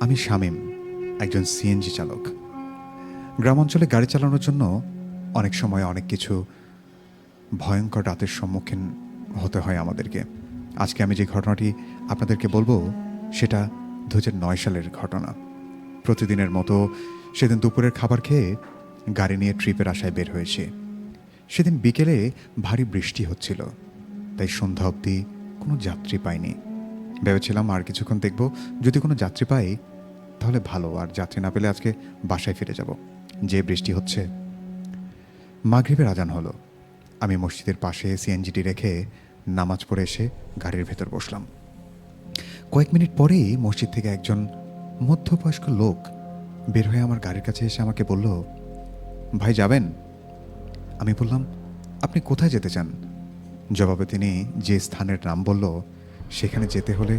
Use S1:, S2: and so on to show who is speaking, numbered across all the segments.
S1: আমি শামীম, একজন সিএনজি চালক। গ্রাম অঞ্চলে গাড়ি চালানোর জন্য অনেক সময় অনেক কিছু ভয়ঙ্কর রাতের সম্মুখীন হতে হয় আমাদেরকে। আজকে আমি যে ঘটনাটি আপনাদেরকে বলব, সেটা দু নয় সালের ঘটনা। প্রতিদিনের মতো সেদিন দুপুরের খাবার খেয়ে গাড়ি নিয়ে ট্রিপের আশায় বের হয়েছে। সেদিন বিকেলে ভারী বৃষ্টি হচ্ছিল, তাই সন্ধ্যা অবধি কোনো যাত্রী পাইনি। ভেবেছিলাম আর কিছুক্ষণ দেখব। যদি কোনো যাত্রী পাই, তাহলে ভালো। আর যাত্রী না পেলে আজকে বাসায় ফিরে যাব। যে বৃষ্টি হচ্ছে। মাগরিবের আজান হলো। আমি মসজিদের পাশে সিএনজিটি রেখে নামাজ পড়ে এসে গাড়ির ভেতর বসলাম। কয়েক মিনিট পরেই মসজিদ থেকে একজন মধ্যবয়স্ক লোক বের হয়ে আমার গাড়ির কাছে এসে আমাকে বলল, ভাই, যাবেন? আমি বললাম, আপনি কোথায় যেতে চান? জবাবে তিনি যে স্থানের নাম বলল সেখানে যেতে হলে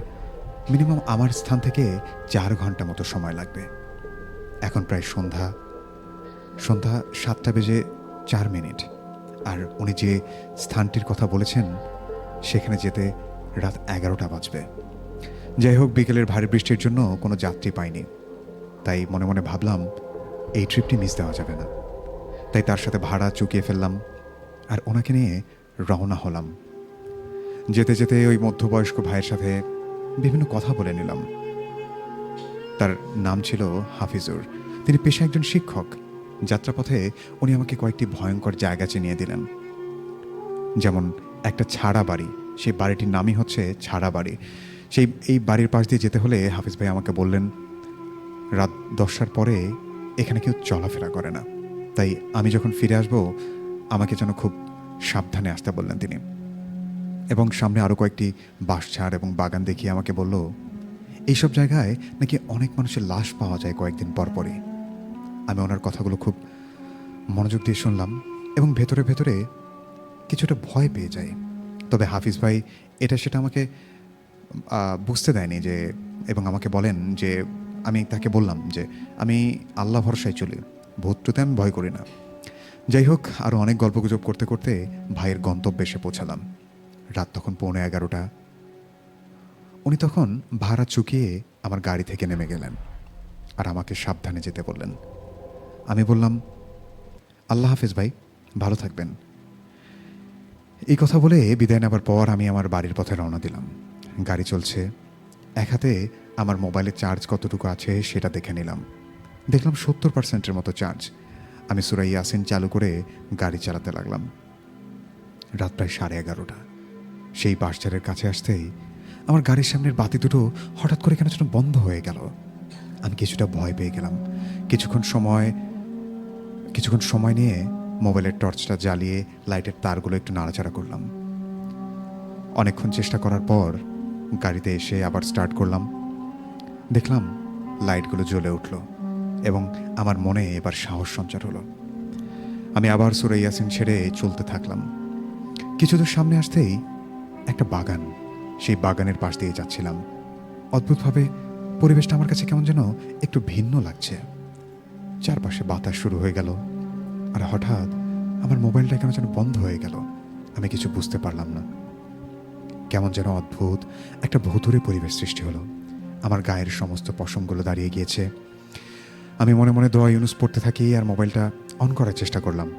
S1: মিনিমাম আমার স্থান থেকে চার ঘণ্টা মতো সময় লাগবে। এখন প্রায় সন্ধ্যা। সন্ধ্যা সাতটা বেজে চার মিনিট। আর উনি যে স্থানটির কথা বলেছেন, সেখানে যেতে রাত এগারোটা বাজবে। যাই হোক, বিকেলের ভারী বৃষ্টির জন্য কোনো যাত্রী পাইনি। তাই মনে মনে ভাবলাম, এই ট্রিপটি মিস দেওয়া যাবে না। তাই তার সাথে ভাড়া চুকিয়ে ফেললাম। আর ওনাকে নিয়ে রওনা হলাম। যেতে যেতে ওই মধ্যবয়স্ক ভাইয়ের সাথে বিভিন্ন কথা বলে নিলাম। তার নাম ছিল হাফিজুর। তিনি পেশা একজন শিক্ষক। যাত্রাপথে উনি আমাকে কয়েকটি ভয়ঙ্কর জায়গা চিনিয়ে দিলেন। যেমন একটা ছাড়া বাড়ি। সেই বাড়িটির নামই হচ্ছে ছাড়া বাড়ি। সেই, এই বাড়ির পাশ দিয়ে যেতে হলে হাফিজ ভাই আমাকে বললেন, রাত দশটার পরে এখানে কেউ চলাফেরা করে না। তাই আমি যখন ফিরে আসব, আমাকে যেন খুব সাবধানে আসতে বললেন তিনি। এবং সামনে আরও কয়েকটি বাঁশঝাড় এবং বাগান দেখিয়ে আমাকে বলল, এইসব জায়গায় নাকি অনেক মানুষের লাশ পাওয়া যায় কয়েকদিন পর পরে আমি ওনার কথাগুলো খুব মনোযোগ দিয়ে শুনলাম এবং ভেতরে ভেতরে কিছুটা ভয় পেয়ে যাই। তবে হাফিজ ভাই, এটা সেটা আমাকে বুঝতে দেয়নি যে, এবং আমাকে বলেন যে, আমি তাকে বললাম যে, আমি আল্লাহ ভরসায় চলি, ভূতটুতে আমি ভয় করি না। যাই হোক আরও অনেক গল্পগুজব করতে করতে ভাইয়ের গন্তব্যে এসে পৌঁছালাম। রাত তখন পৌনে এগারোটা। উনি তখন ভাড়া চুকিয়ে আমার গাড়ি থেকে নেমে গেলেন আর আমাকে সাবধানে যেতে বললেন। আমি বললাম, আল্লাহ হাফিজ ভাই, ভালো থাকবেন। এই কথা বলে বিদায় নেবার পর আমি আমার বাড়ির পথে রওনা দিলাম। গাড়ি চলছে। এক হাতে আমার মোবাইলে চার্জ কতটুকু আছে সেটা দেখে নিলাম। দেখলাম সত্তর পার্সেন্টের মতো চার্জ। আমি সুরাই ইয়াসিন চালু করে গাড়ি চালাতে লাগলাম। রাত প্রায় সাড়ে এগারোটা। সেই বাসচারের কাছে আসতেই আমার গাড়ির সামনের বাতি দুটো হঠাৎ করে কেন যেন বন্ধ হয়ে গেল। আমি কিছুটা ভয় পেয়ে গেলাম। কিছুক্ষণ সময় কিছুক্ষণ সময় নিয়ে মোবাইলের টর্চটা জ্বালিয়ে লাইটের তারগুলো একটু নাড়াচাড়া করলাম। অনেকক্ষণ চেষ্টা করার পর গাড়িতে এসে আবার স্টার্ট করলাম। দেখলাম লাইটগুলো জ্বলে উঠল এবং আমার মনে এবার সাহস সঞ্চার হলো। আমি আবার সুরে ইয়াসিন ছেড়ে চলতে থাকলাম। কিছু দূর সামনে আসতেই একটা বাগান। সেই বাগানের পাশ দিয়ে যাচ্ছিলাম। অদ্ভুতভাবে পরিবেশটা আমার কাছে কেমন যেন একটু ভিন্ন লাগছে। চারপাশে বাতাস শুরু হয়ে গেল। আর হঠাৎ আমার মোবাইলটা কেন যেন বন্ধ হয়ে গেল, আমি কিছু বুঝতে পারলাম না। কেমন যেন অদ্ভুত একটা ভৌতুরে পরিবেশ সৃষ্টি হলো। আমার গায়ের সমস্ত পশমগুলো দাঁড়িয়ে গিয়েছে। আমি মনে মনে দোয়া ইউনুস পড়তে থাকি আর মোবাইলটা অন করার চেষ্টা করলাম।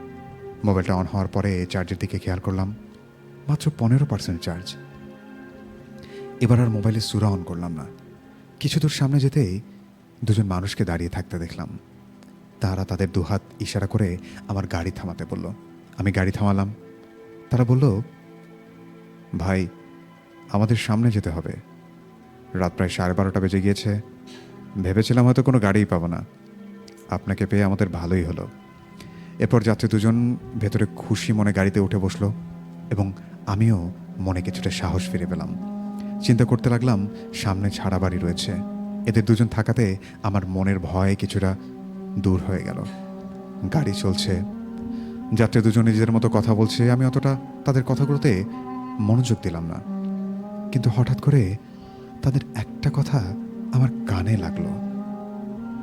S1: মোবাইলটা অন হওয়ার পরে চার্জের দিকে খেয়াল করলাম। মাত্র পনেরো পার্সেন্ট চার্জ। এবার আর মোবাইলে সুরা অন করলাম না। কিছু দূর সামনে যেতেই দুজন মানুষকে দাঁড়িয়ে থাকতে দেখলাম। তারা তাদের দুহাত ইশারা করে আমার গাড়ি থামাতে বলল। আমি গাড়ি থামালাম। তারা বলল, ভাই, আমাদের সামনে যেতে হবে। রাত প্রায় সাড়ে বারোটা বেজে গিয়েছে। ভেবেছিলাম হয়তো কোনো গাড়িই পাবো না। আপনাকে পেয়ে আমাদের ভালোই হলো। এরপর যাত্রী দুজন ভেতরে খুশি মনে গাড়িতে উঠে বসল এবং আমিও মনে কিছুটা সাহস ফিরে পেলাম। চিন্তা করতে লাগলাম, সামনে ছাড়া বাড়ি রয়েছে। এদের দুজন থাকাতে আমার মনের ভয় কিছুটা দূর হয়ে গেল। গাড়ি চলছে। যাত্রী দুজন নিজেদের মতো কথা বলছে, আমি অতটা তাদের কথাগুলোতে মনোযোগ দিলাম না। কিন্তু হঠাৎ করে তাদের একটা কথা আমার কানে লাগল।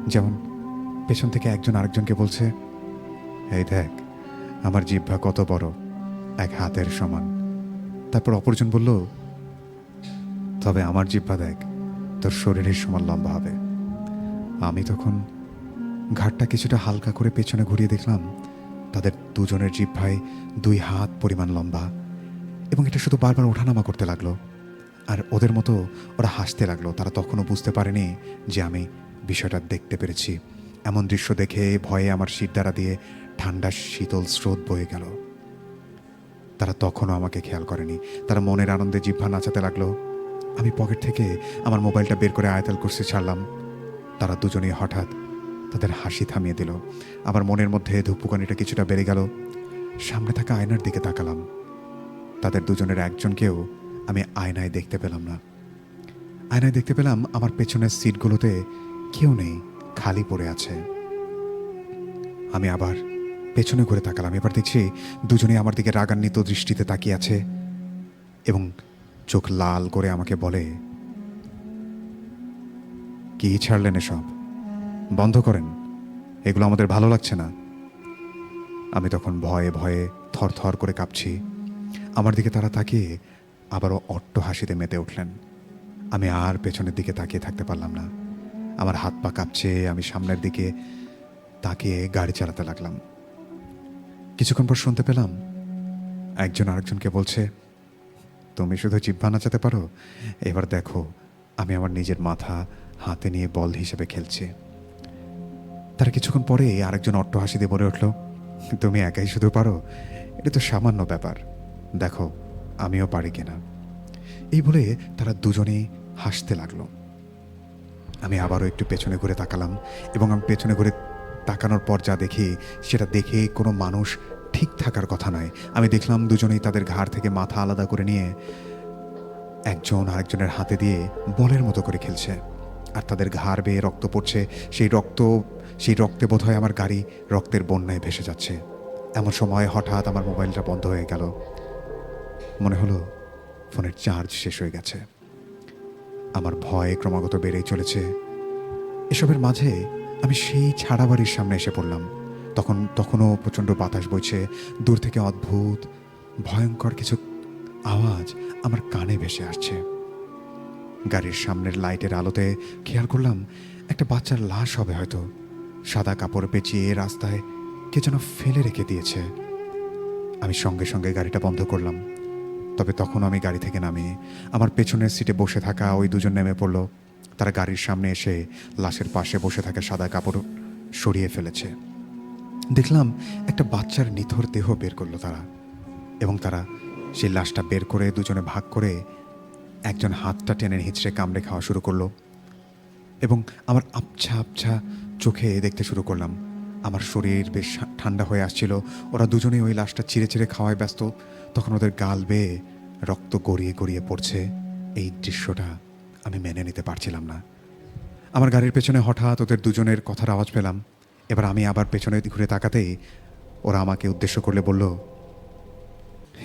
S1: যেমন পেছন থেকে একজন আরেকজনকে বলছে, এই দেখ, আমার জিহ্বা কত বড়, এক হাতের সমান। তারপর অপরজন বলল, তবে আমার জিহ্বা দেখ, তোর শরীরের সমান লম্বা হবে। আমি তখন ঘাটটা কিছুটা হালকা করে পেছনে ঘুরিয়ে দেখলাম, তাদের দুজনের জিহ্বায় দুই হাত পরিমাণ লম্বা এবং এটা শুধু বারবার ওঠানামা করতে লাগল। আর ওদের মতো ওরা হাসতে লাগল, তারা তখনও বুঝতে পারেনি যে আমি বিষয়টা দেখতে পেরেছি। এমন দৃশ্য দেখে ভয়ে আমার দ্বারা দিয়ে ঠান্ডা শীতল স্রোত বয়ে গেল। তারা তখনও আমাকে খেয়াল করেনি। তারা মনের আনন্দে জিহ্বা নাচাতে লাগল। আমি পকেট থেকে আমার মোবাইলটা বের করে আয়তাল কুর্সি ছাড়লাম। তারা দুজনেই হঠাৎ তাদের হাসি থামিয়ে দিল। আমার মনের মধ্যে ধুপুকানিটা কিছুটা বেড়ে গেল। সামনে থাকা আয়নার দিকে তাকালাম। তাদের দুজনের একজনকেও আমি আয়নায় দেখতে পেলাম না। আয়নায় দেখতে পেলাম আমার পেছনের সিটগুলোতে কেউ নেই, খালি পড়ে আছে। আমি আবার পেছনে ঘুরে তাকালাম। এবার দেখছি দুজনে আমার দিকে রাগান্বিত দৃষ্টিতে তাকিয়ে আছে এবং চোখ লাল করে আমাকে বলে, কি ছাড়লেন এসব? বন্ধ করেন। এগুলো আমাদের ভালো লাগছে না। আমি তখন ভয়ে ভয়ে থর থর করে কাঁপছি। আমার দিকে তারা তাকিয়ে আবারও অট্ট হাসিতে মেতে উঠলেন। আমি আর পেছনের দিকে তাকিয়ে থাকতে পারলাম না। আমার হাত পা কাঁপছে, আমি সামনের দিকে তাকিয়ে গাড়ি চালাতে লাগলাম। কিছুক্ষণ পর শুনতে পেলাম, একজন আরেকজনকে বলছে, তুমি শুধু জিব্বা নাচাতে পারো? এবার দেখো, আমি আমার নিজের মাথা হাতে নিয়ে বল হিসেবে খেলছি। তার কিছুক্ষণ পরে আরেকজন অট্ট হাসি দিয়ে বলে উঠল, তুমি একাই শুধু পারো? এটা তো সামান্য ব্যাপার। দেখো, আমিও পারি কিনা? এই বলে তারা দুজনেই হাসতে লাগল। আমি আবারও একটু পেছনে ঘুরে তাকালাম এবং আমি পেছনে ঘুরে তাকানোর পর যা দেখি, সেটা দেখে কোনো মানুষ ঠিক থাকার কথা নয়। আমি দেখলাম দুজনেই তাদের ঘাড় থেকে মাথা আলাদা করে নিয়ে একজন আরেকজনের হাতে দিয়ে বলের মতো করে খেলছে। আর তাদের ঘাড় বেয়ে রক্ত পড়ছে, সেই রক্ত, সেই রক্তে বোধহয় আমার গাড়ি রক্তের বন্যায় ভেসে যাচ্ছে। এমন সময় হঠাৎ আমার মোবাইলটা বন্ধ হয়ে গেল। মনে হলো ফোনের চার্জ শেষ হয়ে গেছে। আমার ভয় ক্রমাগত বেড়েই চলেছে। এসবের মাঝে আমি সেই ছাড়া বাড়ির সামনে এসে পড়লাম। তখন, তখনও প্রচণ্ড বাতাস বইছে, দূর থেকে অদ্ভুত, ভয়ঙ্কর কিছু আওয়াজ আমার কানে ভেসে আসছে। গাড়ির সামনের লাইটের আলোতে খেয়াল করলাম, একটা বাচ্চার লাশ হবে হয়তো। সাদা কাপড় পেঁচিয়ে রাস্তায় কে যেন ফেলে রেখে দিয়েছে। আমি সঙ্গে সঙ্গে গাড়িটা বন্ধ করলাম। তবে তখন আমি গাড়ি থেকে নামি আমার পেছনের সিটে বসে থাকা ওই দুজন নেমে পড়ল। তারা গাড়ির সামনে এসে লাশের পাশে বসে থাকা সাদা কাপড় সরিয়ে ফেলেছে। দেখলাম একটা বাচ্চার নিথর দেহ বের করল তারা এবং তারা সেই লাশটা বের করে দুজনে ভাগ করে একজন হাতটা টেনে হিঁচড়ে কামড়ে খাওয়া শুরু করল এবং আমার আবছা আবছা চোখে দেখতে শুরু করলাম। আমার শরীর বেশ ঠান্ডা হয়ে আসছিল। ওরা দুজনেই ওই লাশটা চিড়ে চিড়ে খাওয়ায় ব্যস্ত। তখন ওদের গাল বেয়ে রক্ত গড়িয়ে গড়িয়ে পড়ছে। এই দৃশ্যটা আমি মেনে নিতে পারছিলাম না। আমার গাড়ির পেছনে হঠাৎ ওদের দুজনের কথার আওয়াজ পেলাম। এবার আমি আবার পেছনে ঘুরে তাকাতেই ওরা আমাকে উদ্দেশ্য করলে বলল,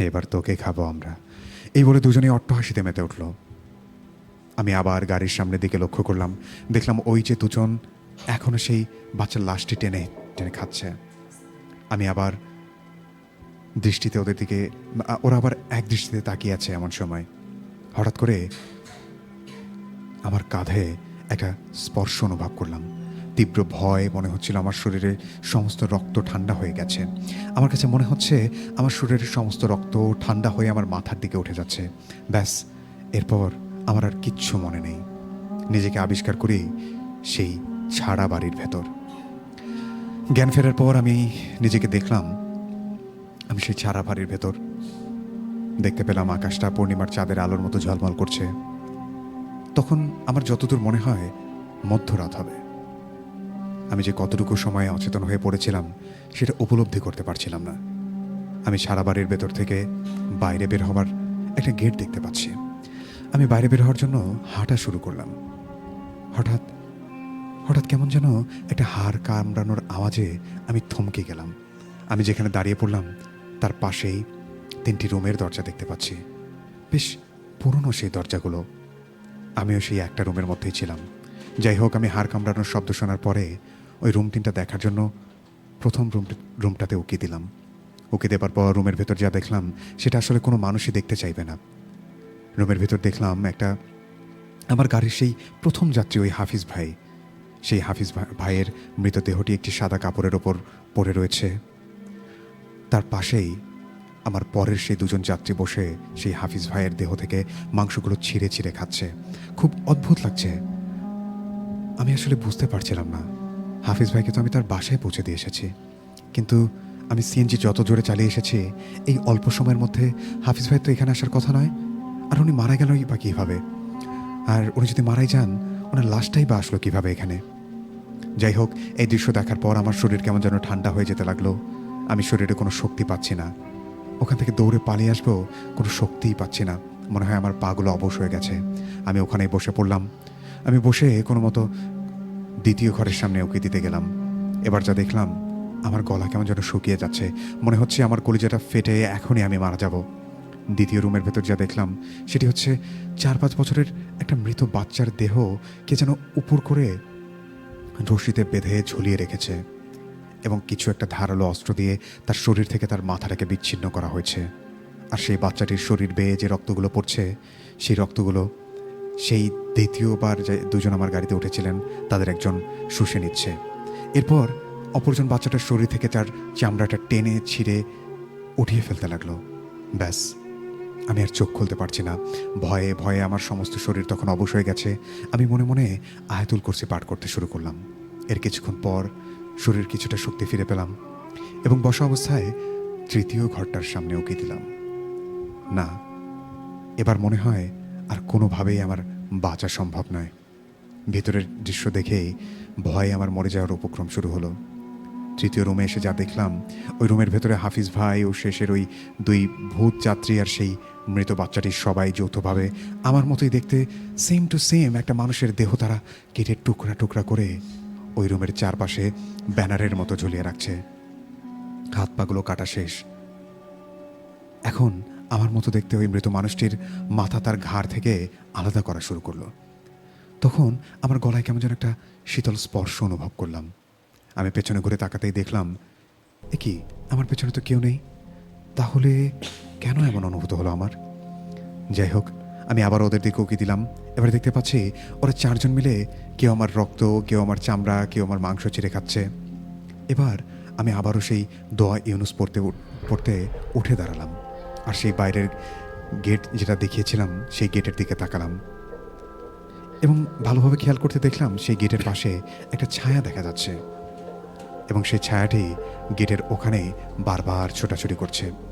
S1: এবার তোকে খাব আমরা। এই বলে দুজনেই অট্টহাসিতে মেতে উঠল। আমি আবার গাড়ির সামনের দিকে লক্ষ্য করলাম। দেখলাম ওই যে দুজন এখনও সেই বাচ্চার লাশটি টেনে টেনে খাচ্ছে। আমি আবার দৃষ্টিতে ওদের দিকে ওরা আবার এক দৃষ্টিতে তাকিয়ে আছে এমন সময়। হঠাৎ করে আমার কাঁধে একটা স্পর্শ অনুভব করলাম। তীব্র ভয় মনে হচ্ছিল আমার শরীরে সমস্ত রক্ত ঠান্ডা হয়ে গেছে। আমার কাছে মনে হচ্ছে আমার শরীরের সমস্ত রক্ত ঠান্ডা হয়ে আমার মাথার দিকে উঠে যাচ্ছে। ব্যাস, এরপর আমার আর কিচ্ছু মনে নেই। নিজেকে আবিষ্কার করি সেই ছাড়া বাড়ির ভেতর। জ্ঞান ফেরার পর আমি নিজেকে দেখলাম, আমি সেই ছাড়া বাড়ির ভেতর। দেখতে পেলাম আকাশটা পূর্ণিমার চাঁদের আলোর মতো ঝলমল করছে। তখন আমার যতদূর মনে হয়, মধ্যরাত হবে। আমি যে কতটুকু সময়ে অচেতন হয়ে পড়েছিলাম, সেটা উপলব্ধি করতে পারছিলাম না। আমি সারা বাড়ির ভেতর থেকে বাইরে বের হবার একটা গেট দেখতে পাচ্ছি। আমি বাইরে বের হওয়ার জন্য হাঁটা শুরু করলাম। হঠাৎ হঠাৎ কেমন যেন একটা হাড় কামড়ানোর আওয়াজে আমি থমকে গেলাম। আমি যেখানে দাঁড়িয়ে পড়লাম, তার পাশেই তিনটি রুমের দরজা দেখতে পাচ্ছি। বেশ পুরনো সেই দরজাগুলো। আমিও সেই একটা রুমের মধ্যেই ছিলাম। যাই হোক, আমি হাড় কামড়ানোর শব্দ শোনার পরে ওই রুম তিনটা দেখার জন্য প্রথম রুম রুমটাতে উকি দিলাম। উকি দেবার পর রুমের ভেতর যা দেখলাম, সেটা আসলে কোনো মানুষই দেখতে চাইবে না। রুমের ভেতর দেখলাম একটা, আমার গাড়ির সেই প্রথম যাত্রী ওই হাফিজ ভাই। সেই হাফিজ ভাইয়ের মৃতদেহটি একটি সাদা কাপড়ের ওপর পড়ে রয়েছে। তার পাশেই আমার পরের সেই দুজন যাত্রী বসে সেই হাফিজ ভাইয়ের দেহ থেকে মাংসগুলো ছিঁড়ে ছিঁড়ে খাচ্ছে। খুব অদ্ভুত লাগছে। আমি আসলে বুঝতে পারছিলাম না। হাফিজ ভাইকে তো আমি তার বাসায় পৌঁছে দিয়ে এসেছি। কিন্তু আমি সিএনজি যত জোরে চালিয়ে এসেছি, এই অল্প সময়ের মধ্যে হাফিজ ভাই তো এখানে আসার কথা নয়। আর উনি মারা গেলই বা কীভাবে? আর উনি যদি মারাই যান, ওনার লাশটাই বা আসলো কীভাবে এখানে? যাই হোক, এই দৃশ্য দেখার পর আমার শরীর কেমন যেন ঠান্ডা হয়ে যেতে লাগল। আমি শরীরে কোনো শক্তি পাচ্ছি না। ওখান থেকে দৌড়ে পালিয়ে আসব, কোনো শক্তিই পাচ্ছি না। মনে হয় আমার পাগুলো অবশ হয়ে গেছে। আমি ওখানেই বসে পড়লাম। আমি বসে কোনো মতো দ্বিতীয় ঘরের সামনে ওকে দিতে গেলাম। এবার যা দেখলাম, আমার গলা কেমন যেন শুকিয়ে যাচ্ছে। মনে হচ্ছে আমার কলিজাটা ফেটে এখনই আমি মারা যাব। দ্বিতীয় রুমের ভেতর যা দেখলাম, সেটি হচ্ছে চার পাঁচ বছরের একটা মৃত বাচ্চার দেহ কে যেন উপর করে রশিতে বেঁধে ঝুলিয়ে রেখেছে। এবং কিছু একটা ধারালো অস্ত্র দিয়ে তার শরীর থেকে তার মাথাটাকে বিচ্ছিন্ন করা হয়েছে। আর সেই বাচ্চাটির শরীর বেয়ে যে রক্তগুলো পড়ছে, সেই রক্তগুলো সেই দ্বিতীয়বার যে দুজন আমার গাড়িতে উঠেছিলেন, তাদের একজন শুষে নিচ্ছে। এরপর অপরজন বাচ্চাটার শরীর থেকে তার চামড়াটা টেনে ছিঁড়ে উঠিয়ে ফেলতে লাগল। ব্যাস, আমি আর চোখ খুলতে পারছি না। ভয়ে ভয়ে আমার সমস্ত শরীর তখন অবশ হয়ে গেছে। আমি মনে মনে আয়াতুল কুরসি পাঠ করতে শুরু করলাম। এর কিছুক্ষণ পর শরীর কিছুটা শক্তি ফিরে পেলাম এবং বসা অবস্থায় তৃতীয় ঘরটার সামনে উকি দিলাম। না, এবার মনে হয় আর কোনোভাবেই আমার বাঁচা সম্ভব নয়। ভেতরের দৃশ্য দেখেই ভয়ে আমার মরে যাওয়ার উপক্রম শুরু হলো। তৃতীয় রুমে এসে যা দেখলাম, ওই রুমের ভেতরে হাফিজ ভাই ও শেষের ওই দুই ভূত যাত্রী আর সেই মৃত বাচ্চাটি সবাই যৌথভাবে আমার মতোই দেখতে সেম টু সেম একটা মানুষের দেহ তারা কেটে টুকরা টুকরা করে ওই রুমের চারপাশে ব্যানারের মতো ঝুলিয়ে রাখছে। হাত পাগুলো কাটা শেষ। এখন আমার মতো দেখতে ওই মৃত মানুষটির মাথা তার ঘাড় থেকে আলাদা করা শুরু করল। তখন আমার গলায় কেমন যেন একটা শীতল স্পর্শ অনুভব করলাম। আমি পেছনে ঘুরে তাকাতেই দেখলাম, এ কি, আমার পেছনে তো কেউ নেই? তাহলে কেন এমন অনুভূত হলো আমার? যাই হোক আমি আবার ওদের দিকে উকি দিলাম। এবার দেখতে পাচ্ছি ওরা চারজন মিলে কেউ আমার রক্ত, কেউ আমার চামড়া, কেউ আমার মাংস চিরে খাচ্ছে। এবার আমি আবারও সেই দোয়া ইউনুস পড়তে পড়তে উঠে দাঁড়ালাম। আর সেই বাইরের গেট যেটা দেখিয়েছিলাম, সেই গেটের দিকে তাকালাম। এবং ভালোভাবে খেয়াল করতে দেখলাম সেই গেটের পাশে একটা ছায়া দেখা যাচ্ছে। এবং সেই ছায়াটি গেটের ওখানে বারবার ছোটাছুটি করছে।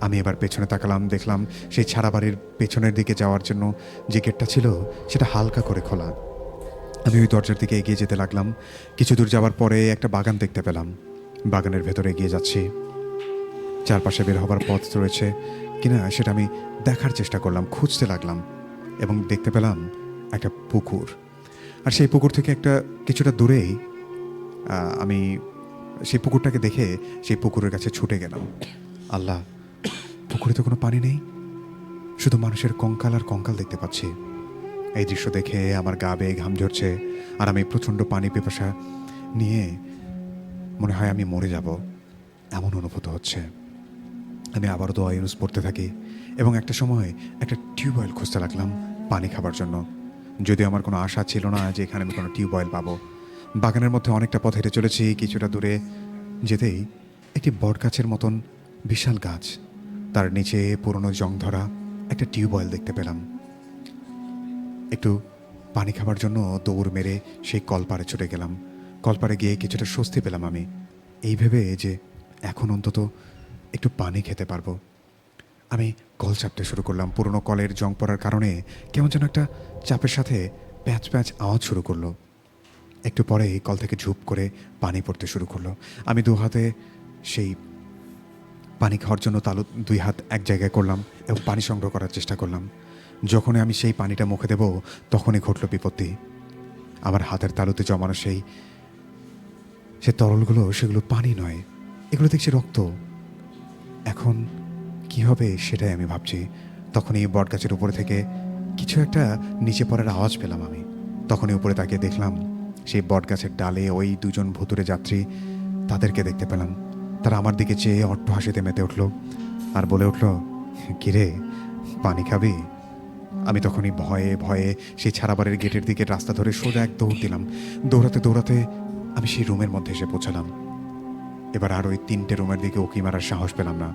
S1: আমি এবার পেছনে তাকালাম, দেখলাম সেই ছাড়া বাড়ির পেছনের দিকে যাওয়ার জন্য যে গেটটা ছিল সেটা হালকা করে খোলা। আমি ওই দরজার দিকে এগিয়ে যেতে লাগলাম। কিছু দূর যাওয়ার পরে একটা বাগান দেখতে পেলাম। বাগানের ভেতরে এগিয়ে যাচ্ছি। চারপাশে বের হবার পথ রয়েছে। কিনা সেটা আমি দেখার চেষ্টা করলাম, খুঁজতে লাগলাম এবং দেখতে পেলাম একটা পুকুর। আর সেই পুকুর থেকে একটা কিছুটা দূরেই আমি সেই পুকুরটাকে দেখে সেই পুকুরের কাছে ছুটে গেলাম। আল্লাহ পুকুরে তো কোনো পানি নেই। শুধু মানুষের কঙ্কাল আর কঙ্কাল দেখতে পাচ্ছি। এই দৃশ্য দেখে আমার গা বেয়ে ঘাম ঝরছে আর আমি প্রচণ্ড পানি পিপাসা নিয়ে মনে হয় আমি মরে যাব, এমন অনুভূত হচ্ছে। আমি আবারও দোয়া ইউজ পড়তে থাকি এবং একটা সময় একটা টিউবওয়েল খুঁজতে লাগলাম পানি খাবার জন্য। যদিও আমার কোনো আশা ছিল না যে এখানে আমি কোনো টিউবওয়েল পাবো। বাগানের মধ্যে অনেকটা পথ হেঁটে চলেছি, কিছুটা দূরে যেতেই একটি বট গাছের মতন বিশাল গাছ তার নিচে পুরনো জং ধরা একটা টিউবওয়েল দেখতে পেলাম। একটু পানি খাবার জন্য দৌড় মেরে সেই কলপারে ছুটে গেলাম। কলপারে গিয়ে কিছুটা স্বস্তি পেলাম আমি। এই ভেবে যে এখন অন্তত একটু পানি খেতে পারব। আমি কল চাপতে শুরু করলাম। পুরনো কলের জং পড়ার কারণে কেমন যেন একটা চাপের সাথে প্যাঁচ প্যাঁচ আওয়াজ শুরু করল। একটু পরেই কল থেকে ঝুপ করে পানি পড়তে শুরু করল। আমি দু হাতে সেই পানি খাওয়ার জন্য তালু দুই হাত এক জায়গায় করলাম এবং পানি সংগ্রহ করার চেষ্টা করলাম। যখনই আমি সেই পানিটা মুখে দেব, তখনই ঘটল বিপত্তি। আমার হাতের তালুতে জমানো সেই, সে তরলগুলো সেগুলো পানি নয়, এগুলো দেখছি রক্ত। এখন কি হবে সেটাই আমি ভাবছি। তখনই বটগাছের উপরে থেকে কিছু একটা নিচে পড়ার আওয়াজ পেলাম আমি। তখনই উপরে তাকিয়ে দেখলাম, সেই বটগাছের ডালে ওই দুজন ভুতুরে যাত্রী তাদেরকে দেখতে পেলাম। তারা আমার দিকে চেয়ে অট্ট হাসিতে মেতে উঠল আর বলে উঠল, কিরে, পানি খাবি? আমি তখনই ভয়ে ভয়ে সেই ছাড়াবাড়ির গেটের দিকে রাস্তা ধরে সোজা এক দৌড় দিলাম। দৌড়াতে দৌড়াতে আমি সেই রুমের মধ্যে এসে পৌঁছালাম। এবার আর ওই তিনটে রুমের দিকে উকি মারার সাহস পেলাম না।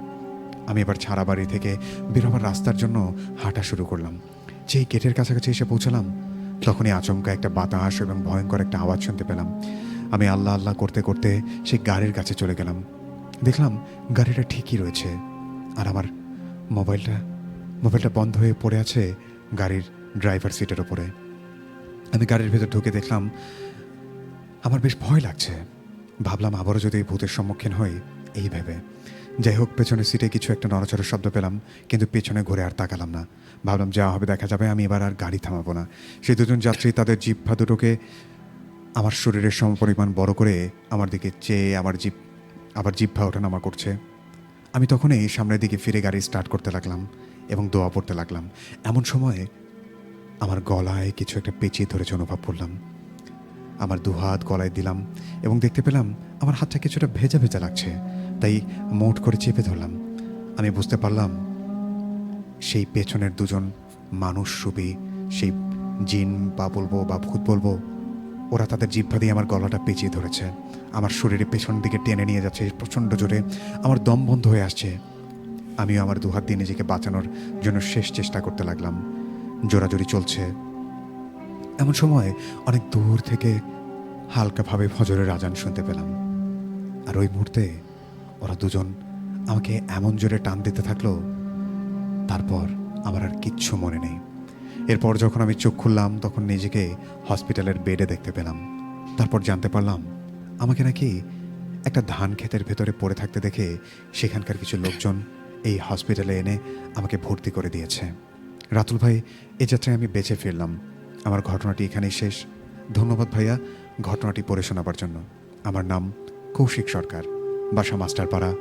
S1: আমি এবার ছাড়া বাড়ি থেকে বেরোবার রাস্তার জন্য হাঁটা শুরু করলাম। যেই গেটের কাছাকাছি এসে পৌঁছালাম, তখনই আচমকা একটা বাতাস এবং ভয়ঙ্কর একটা আওয়াজ শুনতে পেলাম। আমি আল্লাহ আল্লাহ করতে করতে সেই গাড়ির কাছে চলে গেলাম। দেখলাম গাড়িটা ঠিকই রয়েছে। আর আমার মোবাইলটা মোবাইলটা বন্ধ হয়ে পড়ে আছে গাড়ির ড্রাইভার সিটের ওপরে। আমি গাড়ির ভেতর ঢুকে দেখলাম, আমার বেশ ভয় লাগছে। ভাবলাম আবারও যদি ভূতের সম্মুখীন হই, এই ভেবে। যাই হোক, পেছনের সিটে কিছু একটা নড়াচড়ার শব্দ পেলাম, কিন্তু পেছনে ঘুরে আর তাকালাম না। ভাবলাম যা হবে দেখা যাবে, আমি এবার আর গাড়ি থামাবো না। সেই দুজন যাত্রী তাদের জিভা দুটোকে আমার শরীরের সমপরিমাণ বড় করে আমার দিকে চেয়ে আমার জিভ আবার জিভা ওঠানামা করছে। আমি তখনই সামনের দিকে ফিরে গাড়ি স্টার্ট করতে লাগলাম এবং দোয়া পড়তে লাগলাম। এমন সময়ে আমার গলায় কিছু একটা পেঁচিয়ে ধরেছে অনুভব করলাম। আমার দুহাত গলায় দিলাম এবং দেখতে পেলাম আমার হাতটা কিছুটা ভেজা ভেজা লাগছে। তাই মোট করে চেপে ধরলাম। আমি বুঝতে পারলাম সেই পেছনের দুজন মানুষ সুবি সেই জিন বা বলব বা ভূত বলব ওরা তাদের জিহ্বা দিয়ে আমার গলাটা পেঁচিয়ে ধরেছে। আমার শরীরে পেছন দিকে টেনে নিয়ে যাচ্ছে, প্রচণ্ড জোরে। আমার দম বন্ধ হয়ে আসছে। আমিও আমার দুহাত দিয়ে নিজেকে বাঁচানোর জন্য শেষ চেষ্টা করতে লাগলাম। জোরাজোরি চলছে। এমন সময় অনেক দূর থেকে হালকাভাবে ফজরের আজান শুনতে পেলাম। আর ওই মুহূর্তে ওরা দুজন আমাকে এমন জোরে টান দিতে থাকল, তারপর আমার আর কিচ্ছু মনে নেই। এরপর যখন আমি চোখ খুললাম, তখন নিজেকে হসপিটালের বেডে দেখতে পেলাম। তারপর জানতে পারলাম, আমাকে নাকি একটা ধান ক্ষেতের ভেতরে পড়ে থাকতে দেখে সেখানকার কিছু লোকজন এই হসপিটালে এনে আমাকে ভর্তি করে দিয়েছে। রাতুল ভাই, এ যাত্রায় আমি বেঁচে ফিরলাম। আমার ঘটনাটি এখানেই শেষ। ধন্যবাদ ভাইয়া ঘটনাটি পড়ে শোনাবার জন্য। আমার নাম কৌশিক সরকার, বাসা মাস্টারপাড়া।